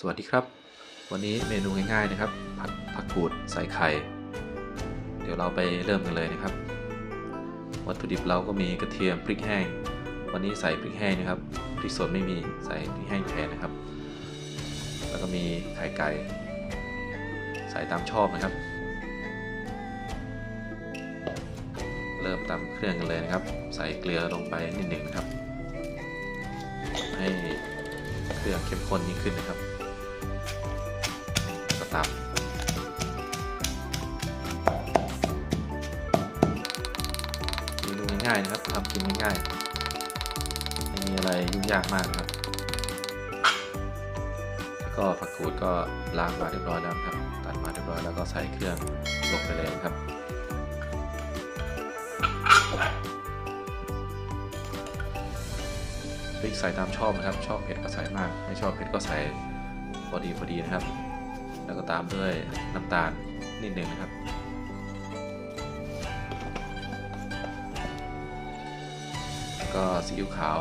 สวัสดีครับ วันนี้เมนูง่ายๆนะครับ ผัดผักกูดใส่ไข่ เดี๋ยวเราไปเริ่มกันเลยนะครับ วัตถุดิบเราก็มีกระเทียมพริกแห้ง วันนี้ใส่พริกแห้งนะครับพริกสดไม่มีใส่พริกแห้งแทนนะครับ แล้วก็มีไข่ไก่ ใส่ตามชอบนะครับ เริ่มตำเครื่องกันเลยนะครับ ใส่เกลือลงไปนิดหนึ่งนะครับ ให้เครื่องเข้มข้นยิ่งขึ้นนะครับ ตำเมนูง่ายๆนะครับทำกินง่ายๆไม่มีอะไรยุ่งยากมากครับก็ผักกูดก็ล้างมาเรียบร้อยแล้วครับ ตัดมาเรียบร้อยแล้วก็ใส่เครื่องลงไปเลยครับ พริกใส่ตามชอบนะครับ ชอบเผ็ดก็ใส่มาก ไม่ชอบเผ็ดก็ใส่พอดีพอดีนะครับ แล้วก็ตามด้วยน้ำตาลนิดหนึ่งนะครับ ก็ซีอิ๊วขาว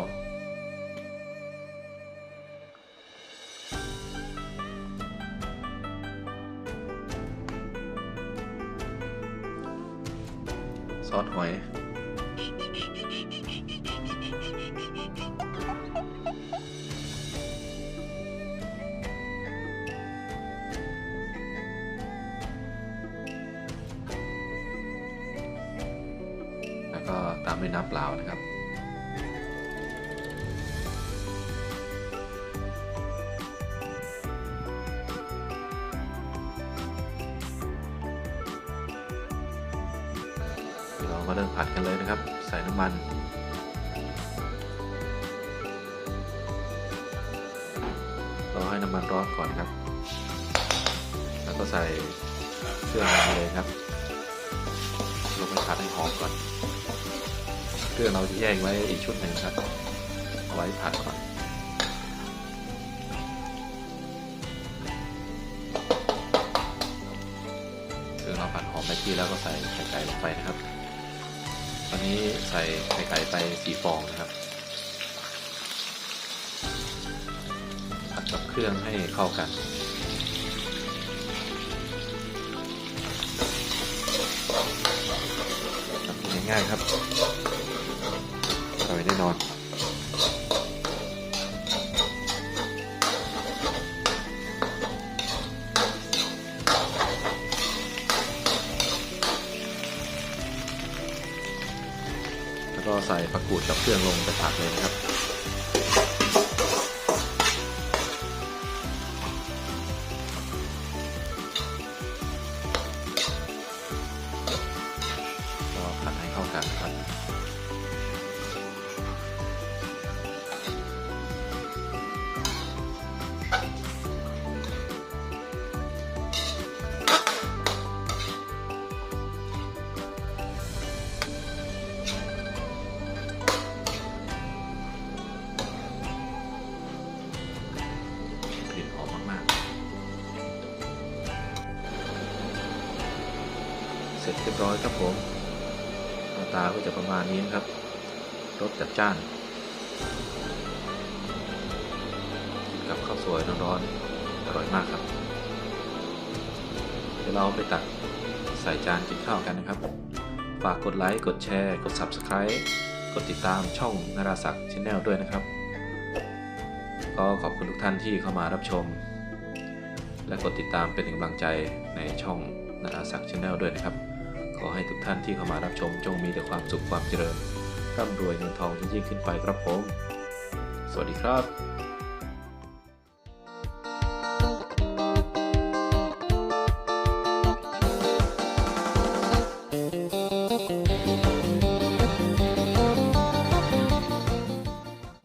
ซอสหอย ตามด้วยน้ำเปล่านะครับ เรามาเริ่มผัดกันเลยนะครับ ใส่น้ำมันรอให้น้ำมันร้อนก่อนครับ แล้วก็ใส่เครื่องลงไปเลยครับลงไปผัดให้หอมก่อน เครื่องเราจะแยกไว้อีกชุดหนึ่งครับเอาไว้ผัดก่อนเครื่องเราผัดหอมไปที่แล้วก็ใส่ไข่ไก่ลงไปนะครับ ตอนนี้ใส่ไข่ไก่ไปสี่ฟองนะครับผัดกับเครื่องให้เข้ากันทำกินง่ายครับ อร่อยแน่นอนแล้วก็ใส่ผักกูดกับเครื่องลงไปผัดเลยนะครับก็ผัดให้เข้ากันนะครับ สร็จเรียบร้อยครับผมหน้าตาก็จะประมาณนี้นะครับ รสจัดจ้านกินกับข้าวสวยร้อนๆอร่อยมากครับ เดี๋ยวเราไปตักใส่จานกินข้าวกันนะครับ ฝากกดไลค์ กดแชร์ กด Subscribe กดติดตามช่องนาราศักดิ์ชแนลด้วยนะครับ ก็ขอบคุณทุกท่านที่เข้ามารับชม และกดติดตามเป็นกำลังใจในช่องนาราศักดิ์ชแนลด้วยนะครับ อให้ทุกท่านที่เข้ามารับชมจงมีแต่ความสุขความเจริญร่ำรวยเงินทองยิ่งขึ้นไปครับผม สวัสดีครับ